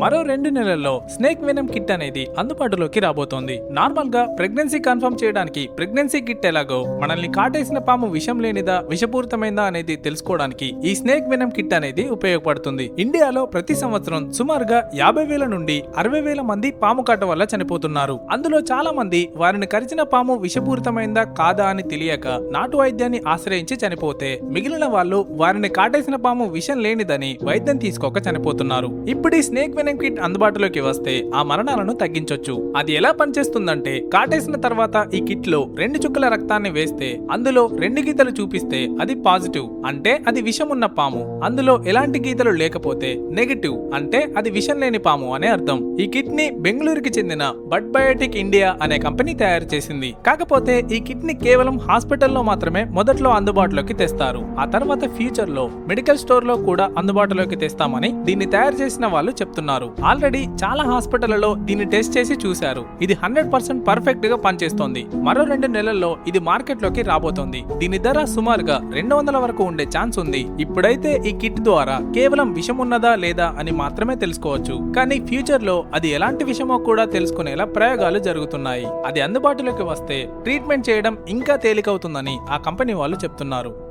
మరో రెండు నెలల్లో స్నేక్ వెనమ్ కిట్ అనేది అందుబాటులోకి రాబోతోంది. నార్మల్గా ప్రెగ్నెన్సీ కన్ఫర్మ్ చేయడానికి ప్రెగ్నెన్సీ కిట్ ఎలాగో మనల్ని కాటేసిన పాము విషం లేనిదా విషపూరితమైందా అనేది తెలుసుకోవడానికి ఈ స్నేక్ వెనమ్ కిట్ అనేది ఉపయోగపడుతుంది. ఇండియాలో ప్రతి సంవత్సరం సుమారుగా యాభై వేల నుండి అరవై వేల మంది పాము కాట వల్ల చనిపోతున్నారు. అందులో చాలా మంది వారిని కరిచిన పాము విషపూరితమైందా కాదా అని తెలియక నాటు వైద్యాన్ని ఆశ్రయించి చనిపోతే మిగిలిన వాళ్ళు వారిని కాటేసిన పాము విషం లేనిదని వైద్యం తీసుకోక చనిపోతున్నారు. ఇప్పుడు స్నేక్ వెనమ్ కిట్ అందుబాటులోకి వస్తే ఆ మరణాలను తగ్గించొచ్చు. అది ఎలా పనిచేస్తుందంటే కాటేసిన తర్వాత ఈ కిట్లో రెండు చుక్కల రక్తాన్ని వేస్తే అందులో రెండు గీతలు చూపిస్తే అది పాజిటివ్ అంటే అది విషం ఉన్న పాము. అందులో ఎలాంటి గీతలు లేకపోతే నెగటివ్ అంటే అది విషం లేని పాము అనే అర్థం. ఈ కిట్ని బెంగళూరుకి చెందిన బడ్ బయోటిక్ ఇండియా అనే కంపెనీ తయారు చేసింది. కాకపోతే ఈ కిట్ని కేవలం హాస్పిటల్లో మాత్రమే మొదట్లో అందుబాటులోకి తెస్తారు. ఆ తర్వాత ఫ్యూచర్లో మెడికల్ స్టోర్లో కూడా అందుబాటులోకి తెస్తామని దీన్ని తయారు చేసిన వాళ్ళు చెప్తున్నారు. ఆల్రెడీ చాలా హాస్పిటళ్ళలో దీన్ని టెస్ట్ చేసి చూశారు. ఇది హండ్రెడ్ పర్సెంట్ పర్ఫెక్ట్గా పనిచేస్తోంది. మరో రెండు నెలల్లో ఇది మార్కెట్లోకి రాబోతోంది. దీని ధర సుమారుగా రెండు వందల వరకు ఉండే ఛాన్స్ ఉంది. ఇప్పుడైతే ఈ కిట్ ద్వారా కేవలం విషం ఉన్నదా లేదా అని మాత్రమే తెలుసుకోవచ్చు. కానీ ఫ్యూచర్లో అది ఎలాంటి విషమో కూడా తెలుసుకునేలా ప్రయోగాలు జరుగుతున్నాయి. అది అందుబాటులోకి వస్తే ట్రీట్మెంట్ చేయడం ఇంకా తేలికవుతుందని ఆ కంపెనీ వాళ్ళు చెప్తున్నారు.